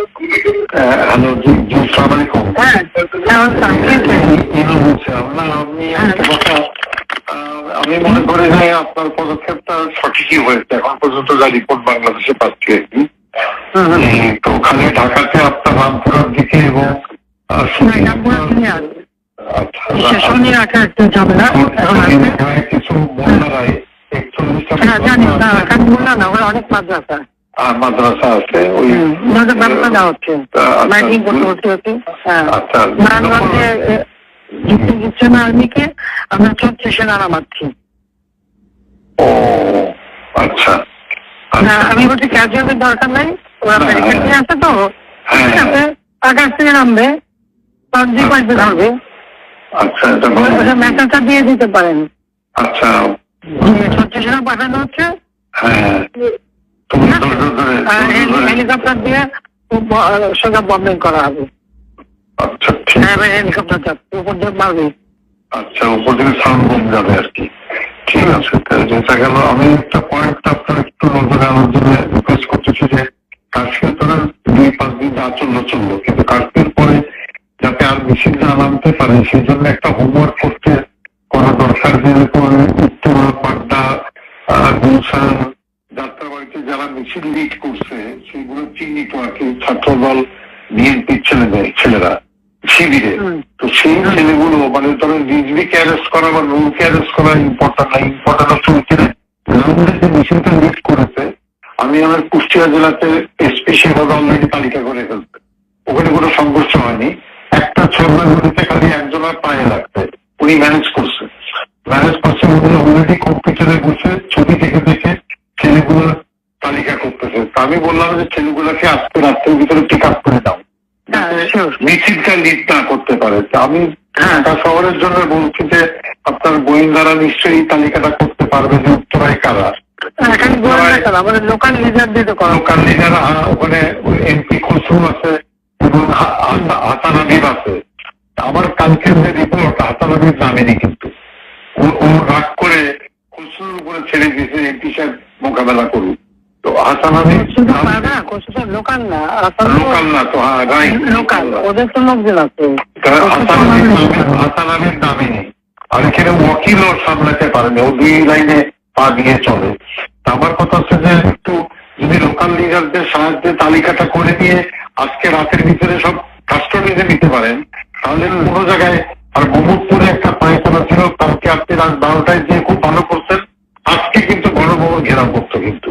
Hello জি জি সালাম আলাইকুম। হ্যাঁ আপনি কথা আমি মনে করি যে আপনার পদক্ষেপটা সঠিকই হয়েছে। এখন পর্যন্ত যা রিপোর্ট বাংলাদেশে পাচ্ছি তো ওখানে ঢাকাতে আপনার রামপুরার দিকে এবং। আচ্ছা এখানে কিছু বন্যারায় হ্যাঁ ওখানে অনেক মাদ্রাসা আর মাদ্রাসা আছে ওই দেওয়া হচ্ছে আচ্ছা, মাইকিং করতে হচ্ছে হচ্ছে হ্যাঁ। আচ্ছা দিচ্ছে না আর্মিকে আমরা ছত্রিশে নারা মারছি। ও আচ্ছা। না আমি বলছি ক্যাজুয়ালের দরকার নাই ওরা হ্যাঁ, ব্যারিকেড নিয়ে আসে তো হ্যাঁ। ঠিক আছে আকাশ থেকে নামবে পাবজি পাইতে ধরবে। আচ্ছা। মেসেজটা দিয়ে দিতে পারেন। আচ্ছা। যে ছত্রিশে পাঠানো হচ্ছে। হ্যাঁ। তুমি ধৈর্য ধরে আর ধৈর্য হেলি- ধরে- হেলিকপ্টার দিয়ে সোজা বম্বিং করা হবে। আচ্ছা ঠিক হ্যাঁ হেলিকপ্টার যাচ্ছে উপর দিয়ে মারবে। আচ্ছা উপর থেকে সাউন্ড বম যাবে আর কি। ঠিক আছে যেটা গেল আমি একটা পয়েন্ট আপনার একটু নজরে আনার জন্য রিকোয়েস্ট করতেছি যে কাশ্মীর ধরে দুই পাঁচ দিন যা চলল চলল কিন্তু কাশ্মীর পরে যাতে আর বেশি না নামতে পারে সেই জন্য একটা হোমওয়ার্ক করতে করা দরকার যে উত্তরা পাড্ডা গুলশান মিছিল লিড করছে সেগুলো চিহ্নিত আর কি ছাত্রদল বিএনপির ছেলেদের ছেলেরা শিবিরে তো সেই ছেলেগুলো মানে ধরেন রিজভিকে অ্যারেস্ট করা বা নুরকে অ্যারেস্ট করা ইম্পর্টেন্ট না ইম্পর্টেন্ট হচ্ছে ওই ছেলে যে মিছিলটা লিড করেছে আমি আমার কুষ্টিয়া জেলাতে এসপি সেভাবে অলরেডি তালিকা করে ফেলছে। ওখানে কোনো সংঘর্ষ হয়নি। একটা ছোড়া গতিতে খালি একজনের পায়ে লাগছে। উনি ম্যানেজ করছে। ম্যানেজ করছে অলরেডি কম্পিউটারে বসে ছবি দেখে দেখে ছেলেগুলোর তালিকা করতেছে তা আমি বললাম যে ছেলেগুলোকে আজকে রাত্রের ভিতরে পিক আপ করে দাও। হ্যাঁ, মিছিলটা লিড না করতে পারে। আমি হ্যাঁ। ঢাকা শহরের জন্য বলছি যে আপনার গোয়েন্দারা নিশ্চয়ই তালিকাটা করতে পারবে যে উত্তরায় কারা? আমাদের লোকাল লিডার দিয়ে তো করা লোকাল লিডার ওখানে এমপি খসরু আছে এবং হাসান আছে। আমার কালকের যে রিপোর্ট হাসান হাবিব নামেনি কিন্তু। ও- রাগ করে খসরুর উপরে ছেড়ে দিয়েছে এমপি সাহেব মোকাবেলা করুক। হাসান হাবিব শুধু পায়রা কোথাও লোকাল না লোকাল না তো হ্যাঁ রাইট লোকাল ওদের তো লোকজন আছে। হাসান হাবিব হাসান হাবিব নামে নেই। আর এখানে ওয়াকিল ওর সামলাতে পারেনি ও দুই লাইনে পা দিয়ে চলে। আমার কথা হচ্ছে যে একটু যদি লোকাল লিডারদের সাহায্যে তালিকাটা করে দিয়ে আজকে রাতের ভিতরে সব কাস্টডিতে নিতে পারেন তাহলে কোনো জায়গায় আর মোহাম্মদপুরে একটা পায়খানা ছিল কালকে আপনি রাত বারোটায় যে খুব ভালো করছেন আজকে কিন্তু বড় বড় ঘেরাও করতো কিন্তু।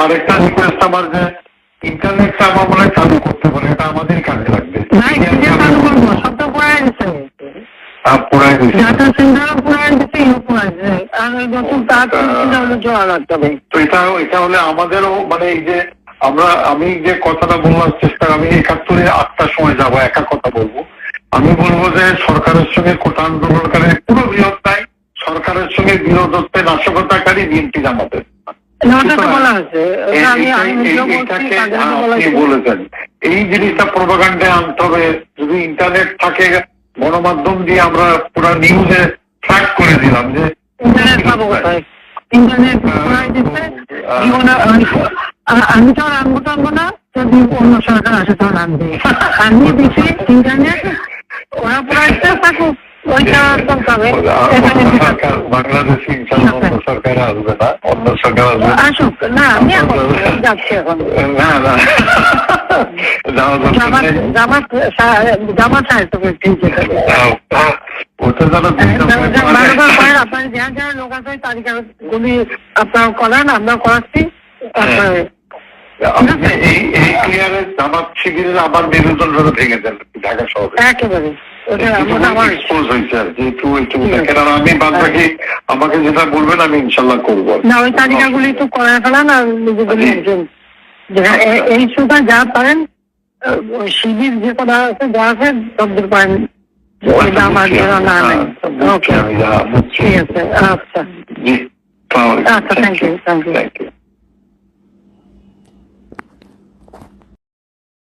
আরেকটা রিকোয়েস্ট আমার যে ইন্টারনেটটা আমার মনে চালু করতে বলে এটা আমাদের কাজে লাগবে আমাদেরও মানে এই যে আমরা আমি যে কথাটা বলবার চেষ্টা আমি একাত্তরে আটটার সময় যাব একা কথা বলব আমি বলব যে সরকারের সঙ্গে কোটা আন্দোলনকারী পুরো নাই সরকারের সঙ্গে বিরোধত্বে নাশকতাকারী বিএনপি জামাতের এই-। বলেছেন। জিনিসটা প্রোপাগান্ডে আনতে হবে। যদি ইন্টারনেট থাকে গণমাধ্যম দিয়ে আমরা পুরো নিউজে ট্র্যাক করে দিলাম যে ইন্টারনেট আমি তো আনব টানবো না যদি অন্য সরকার আসে তখন আনবে। আমি দিচ্ছি ইন্টারনেট ওরা পুরাইতে থাকুক। অন্য সরকার বাংলাদেশে ইনশাল্লাহ আসবে না অন্য সরকার আসবে আসুক আমি যাচ্ছি এখন। ঠিক ওটা যারা আপনার যারা যারা লোক আছে তালিকা আপনারা করান আমরা করাচ্ছি তারপরে এই এই ক্লিয়ারে জামাত শিবিরের আবার নির্বাচন ভেঙে দেন ঢাকা শহরে। একেবারে আমি বাদ বাকি আমাকে যেটা বলবেন আমি ইনশাল্লাহ করব না ওই তালিকাগুলি একটু করে ফেলান আর। একজন যেটা এ- এই সুতা যা পারেন শিবির যে কটা আছে যা আছে সবদূর পারেন। দাম আর না ওকে ঠিক আছে আচ্ছা। আচ্ছা থ্যাংক ইউ থ্যাংক ইউ